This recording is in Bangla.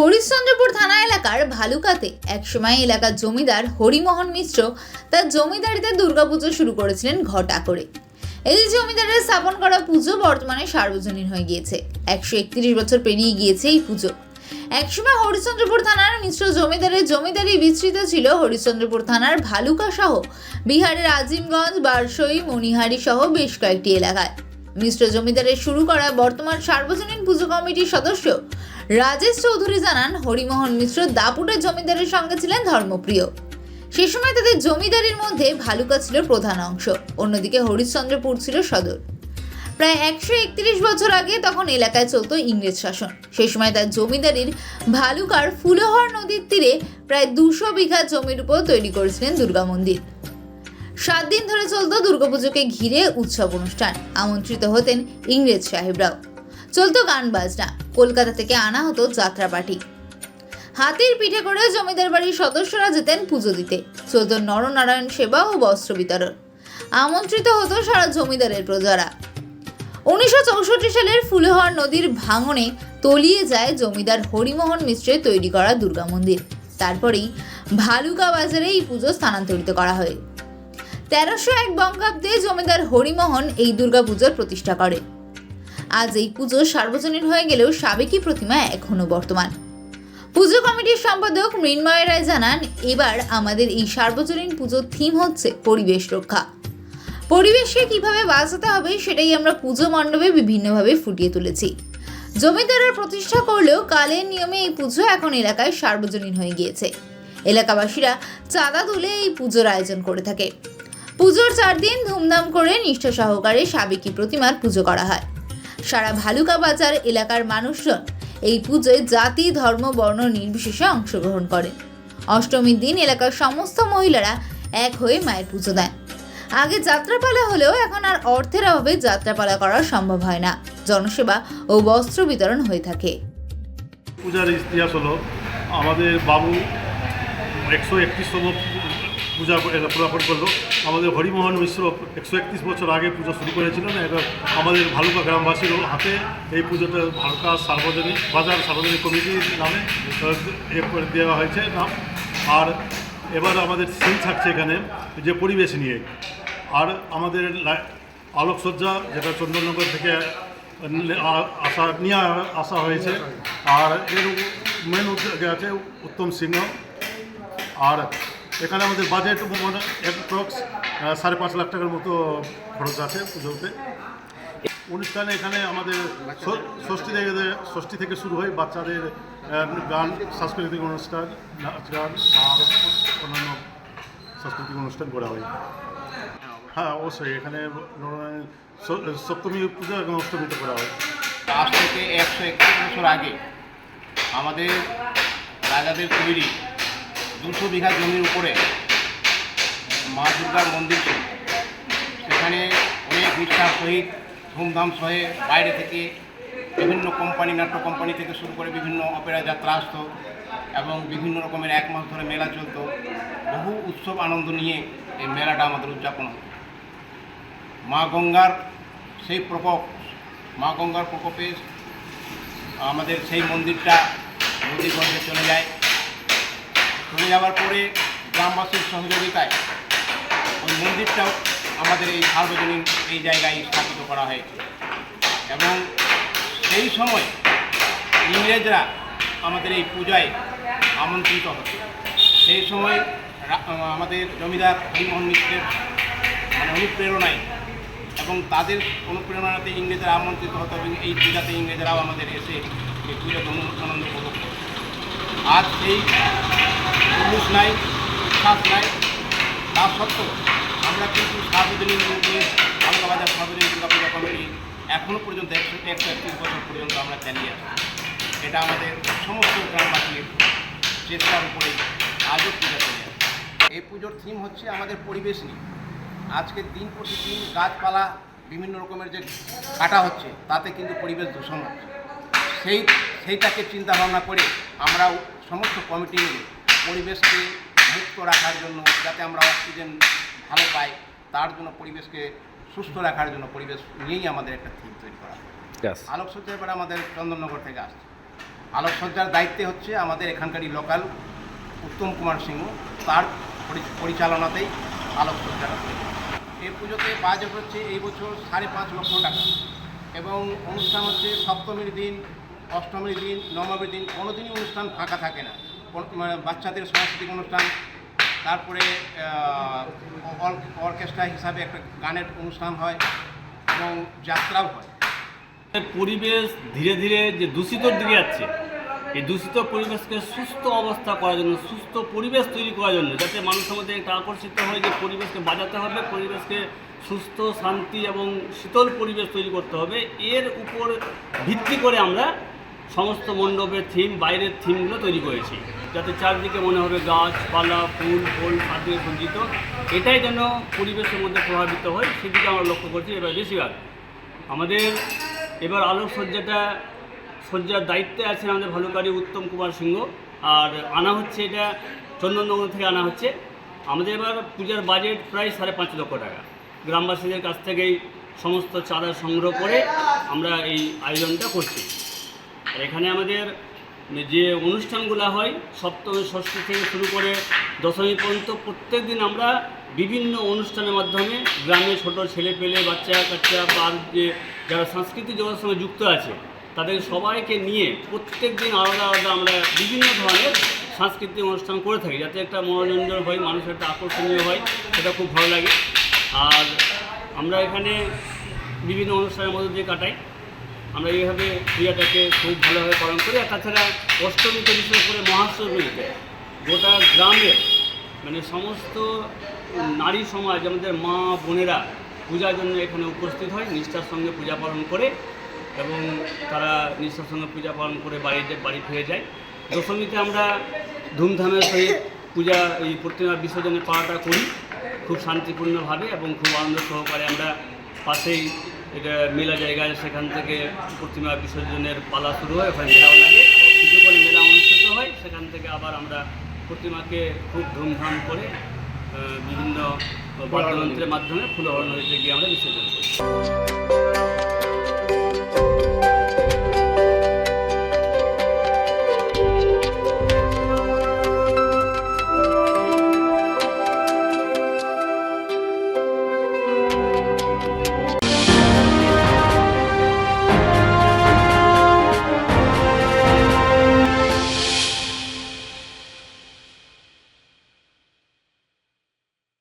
হরিশ্চন্দ্রপুর থানা এলাকার ভালুকাতে একসময় এলাকার জমিদার হরিমোহন মিশ্র তার জমিদারিতে দুর্গাপুজো শুরু করেছিলেন ঘটা করে। এই জমিদারের স্থাপন করা পুজো বর্তমানে সার্বজনীন হয়ে গিয়েছে। একশো একত্রিশ বছর পেরিয়ে গিয়েছে এই পুজো। একসময় হরিশ্চন্দ্রপুর থানার মিশ্র জমিদারের জমিদারি বিস্তৃত ছিল হরিশ্চন্দ্রপুর থানার ভালুকা সহ বিহারের আজিমগঞ্জ, বারসই মণিহারি সহ বেশ কয়েকটি এলাকায়। মিশ্র জমিদারের শুরু করা বর্তমান সার্বজনীন পুজো কমিটির সদস্য রাজেশ চৌধুরী জানান, হরিমোহন মিশ্র দাপুটের জমিদারের সঙ্গে ছিলেন ধর্মপ্রিয়। সে সময় তাদের জমিদারির মধ্যে ভালুকা ছিল প্রধান অংশ, অন্যদিকে হরিশ্চন্দ্রপুর ছিল সদর। প্রায় একশো একত্রিশ বছর আগে তখন এলাকায় চলতো ইংরেজ শাসন। সেই সময় তার জমিদারির ভালুকার ফুলহর নদীর তীরে প্রায় দুশো বিঘা জমির উপর তৈরি করেছিলেন দুর্গা মন্দির। সাত দিন ধরে চলত দুর্গাপুজোকে ঘিরে উৎসব অনুষ্ঠান। আমন্ত্রিত হতেন ইংরেজ সাহেবরাও। চলতো গান বাজনা। কলকাতা থেকে আনা হতো যাত্রা পার্টি হাতির পিঠে করে জমিদার বাড়ির সদস্যরা যেতেন পুজো দিতে। চলত নরনারায়ণ সেবা ও বস্ত্র বিতরণ। আমন্ত্রিত হতো সারা জমিদারের প্রজারা। উনিশশো চৌষট্টি সালের ফুলেহর নদীর ভাঙনে তলিয়ে যায় জমিদার হরিমোহন মিশ্রের তৈরি করা দুর্গা মন্দির। তারপরেই ভালুকা বাজারে এই পুজো স্থানান্তরিত করা হয়। তেরোশো এক বঙ্গাব্দে জমিদার হরিমোহন এই দুর্গাপুজোর প্রতিষ্ঠা করে। আজ এই পুজো সার্বজনীন হয়ে গেলেও সাবেকি প্রতিমা এখনও বর্তমান। পুজো কমিটির সম্পাদক মৃন্ময় রায় জানান, এবার আমাদের এই সার্বজনীন পুজোর থিম হচ্ছে পরিবেশ রক্ষা। পরিবেশকে কীভাবে বাঁচাতে হবে সেটাই আমরা পুজো মণ্ডপে বিভিন্নভাবে ফুটিয়ে তুলেছি। জমিদাররা প্রতিষ্ঠা করলেও কালের নিয়মে এই পুজো এখন এলাকায় সার্বজনীন হয়ে গিয়েছে। এলাকাবাসীরা চাঁদা তুলে এই পুজোর আয়োজন করে থাকে। পুজোর চার দিন ধুমধাম করে নিষ্ঠা সহকারে সাবেকি প্রতিমার পুজো করা হয়। সারা ভালুকা বাজার এলাকার মানুষজন এই পুজোয় জাতি, ধর্ম, বর্ণ নির্বিশেষে অংশগ্রহণ করেন। অষ্টমীর দিন এলাকার সমস্ত মহিলারা এক হয়ে মায়ের পুজো দেন। আগে যাত্রাপালা হলেও এখন আর অর্থের অভাবে যাত্রাপালা করা সম্ভব হয় না। জনসেবা ও বস্ত্র বিতরণ হয়ে থাকে। পূজার ইতিহাস হলো, আমাদের বাবু একশো একত্রিশতম পূজা পূজাপন করল। আমাদের হরিমোহন মিশ্র একশো একত্রিশ বছর আগে পুজো শুরু করেছিলেন। এবার আমাদের ভালুকা গ্রামবাসীর হাতে এই পুজোটা ভালুকা সার্বজনীন বাজার সার্বজনীন কমিটির নামে দেওয়া হয়েছে নাম। আর এবার আমাদের সিন থাকছে এখানে, যে পরিবেশ নিয়ে। আর আমাদের আলোকসজ্জা, যেটা চন্দননগর থেকে আসা, নিয়ে আসা হয়েছে। আর এর মেন উদ্যোগে আছে উত্তম সিংহ। আর এখানে আমাদের বাজেট অ্যাপ্রক্স সাড়ে পাঁচ লাখ টাকার মতো খরচ আছে পুজোতে। অনুষ্ঠানে এখানে আমাদের ষষ্ঠী থেকে ষষ্ঠী থেকে শুরু হয় বাচ্চাদের গান, সাংস্কৃতিক অনুষ্ঠান, নাচ গান অন্যান্য সাংস্কৃতিক অনুষ্ঠান করা হয়। হ্যাঁ অবশ্যই, এখানে সপ্তমী পূজা এবং অষ্টমীতে করা হয়। আজ থেকে একশো একত্রিশ বছর আগে আমাদের রাজাদের তৈরি দুশো বিঘা জমির উপরে মা দুর্গার মন্দির ছিল। সেখানে অনেক নিষ্ঠার সহিত ধুমধাম সহে বাইরে থেকে বিভিন্ন কোম্পানি, নাট্য কোম্পানি থেকে শুরু করে বিভিন্ন অপেরা যাত্রা আসতো এবং বিভিন্ন রকমের এক মাস ধরে মেলা চলতো। বহু উৎসব আনন্দ নিয়ে এই মেলাটা আমাদের উদযাপন হতো। মা গঙ্গার সেই প্রকোপ, মা গঙ্গার প্রকোপে আমাদের সেই মন্দিরটা নদীর মধ্যে চলে যায়। চলে যাওয়ার পরে গ্রামবাসীর সহযোগিতায় ওই মন্দিরটাও আমাদের এই সার্বজনীন এই জায়গায় স্থাপিত করা হয়েছে। এবং সেই সময় ইংরেজরা আমাদের এই পূজায় আমন্ত্রিত হতো। সেই সময় আমাদের জমিদার হরিমোহন মিত্রের মানে অনুপ্রেরণায় এবং তাদের অনুপ্রেরণাতে ইংরেজরা আমন্ত্রিত হতো এবং এই পূজাতে ইংরেজরাও আমাদের এসে এই অনু- আনন্দ উপভোগ করত। আজ সেই পুরুষ নাই উচ্ছ্বাস নাই তা সত্ত্বেও আমরা কিন্তু সার্বজনীন রূপে বাজার, সার্বজনীন দুর্গা পূজা কমিটি এখনও পর্যন্ত একশো একশো একত্রিশ বছর পর্যন্ত আমরা চালিয়ে আসছি এটা আমাদের সমস্ত গ্রামবাসীর চেষ্টার উপরে আজও পূজা চলে আসছে। এই পুজোর থিম হচ্ছে আমাদের পরিবেশ নিয়ে। আজকের দিন প্রতিদিন গাছপালা বিভিন্ন রকমের যে কাটা হচ্ছে, তাতে কিন্তু পরিবেশ দূষণ হচ্ছে। সেই, সেইটাকে চিন্তা ভাবনা করে আমরা সমস্ত কমিটি মিলে পরিবেশকে মুক্ত রাখার জন্য যাতে আমরা অক্সিজেন ভালো পাই তার জন্য পরিবেশকে সুস্থ রাখার জন্য পরিবেশ নিয়েই আমাদের একটা থিম তৈরি করা হয়। Yes. আলোকসজ্জা এবার আমাদের চন্দননগর থেকে আসছে আলোকসজ্জার দায়িত্বে হচ্ছে আমাদের এখানকারই লোকাল উত্তম কুমার সিংহ তার পরিচালনাতেই আলোকসজ্জাটা হচ্ছে। এই পুজোতে বাজেট হচ্ছে এই বছর সাড়ে পাঁচ লক্ষ টাকা এবং অনুষ্ঠান হচ্ছে সপ্তমীর দিন অষ্টমীর দিন নবমীর দিন কোনো দিনই অনুষ্ঠান ফাঁকা থাকে না মানে বাচ্চাদের সাংস্কৃতিক অনুষ্ঠান, তারপরে অর্কেস্ট্রা হিসাবে একটা গানের অনুষ্ঠান হয় এবং যাত্রাও হয়। পরিবেশ ধীরে ধীরে যে দূষিতর দিকে যাচ্ছে, এই দূষিত পরিবেশকে সুস্থ অবস্থা করার জন্য, সুস্থ পরিবেশ তৈরি করার জন্য, যাতে মানুষের মধ্যে একটা আকর্ষিত হয় যে পরিবেশকে বাজাতে হবে, পরিবেশকে সুস্থ, শান্তি এবং শীতল পরিবেশ তৈরি করতে হবে, এর উপর ভিত্তি করে আমরা সমস্ত মণ্ডপের থিম বাইরের থিমগুলো তৈরি করেছি। যাতে চারদিকে মনে হবে গাছপালা ফুল ফল সাজিয়ে সজ্জিত। এটাই যেন পরিবেশের মধ্যে প্রভাবিত হয়, সেদিকে আমরা লক্ষ্য করছি এবার বেশিরভাগ। আমাদের এবার আলোকসজ্জাটা, সজ্জার দায়িত্বে আছেন আমাদের ভালুকারি উত্তম কুমার সিংহ। আর আনা হচ্ছে এটা, চন্দননগর থেকে আনা হচ্ছে। আমাদের এবার পূজার বাজেট প্রায় সাড়ে পাঁচ লক্ষ টাকা। গ্রামবাসীদের কাছ থেকেই সমস্ত চাঁদা সংগ্রহ করে আমরা এই আয়োজনটা করছি। আর এখানে আমাদের যে অনুষ্ঠানগুলো হয়, সপ্তমী, ষষ্ঠী থেকে শুরু করে দশমী পর্যন্ত প্রত্যেক দিন আমরা বিভিন্ন অনুষ্ঠানের মাধ্যমে গ্রামে ছোট ছেলে পেলে বাচ্চা কাচ্চা বা যে যারা সাংস্কৃতিক জগতের সঙ্গে যুক্ত আছে, তাদের সবাইকে নিয়ে প্রত্যেক দিন আলাদা আলাদা আমরা বিভিন্ন ধরনের সাংস্কৃতিক অনুষ্ঠান করে থাকি, যাতে একটা মনোরঞ্জন হয়, মানুষের একটা আকর্ষণীয় হয়, সেটা খুব ভালো লাগে। আর আমরা এখানে বিভিন্ন অনুষ্ঠানের মধ্যে দিয়ে কাটাই। আমরা এইভাবে পূজাটাকে খুব ভালোভাবে পালন করি। আর তাছাড়া অষ্টমীতে বিশেষ করে মহাষ্টমীতে গোটা গ্রামের মানে সমস্ত নারী সমাজ, আমাদের মা বোনেরা পূজার জন্য এখানে উপস্থিত হয়, নিষ্ঠার সঙ্গে পূজা পালন করে এবং তারা নিষ্ঠার সঙ্গে পূজা পালন করে বাড়িতে বাড়ি ফিরে যায়। দশমীতে আমরা ধুমধামের সহিত পূজা, এই প্রতিমা বিসর্জনের পাড়াটা করি। খুব শান্তিপূর্ণভাবে এবং খুব আনন্দ সহকারে আমরা পাশেই এটা মেলা জায়গায় সেখান থেকে প্রতিমা বিসর্জনের পালা শুরু হয় ওখানে মেলাও লাগে। কিছু করে মেলা অনুষ্ঠিত হয় সেখান থেকে আবার আমরা প্রতিমাকে খুব ধুমধাম করে বিভিন্ন বাদ্যযন্ত্রের মাধ্যমে ফুলহরণ হইতে গিয়ে আমরা বিসর্জন করি।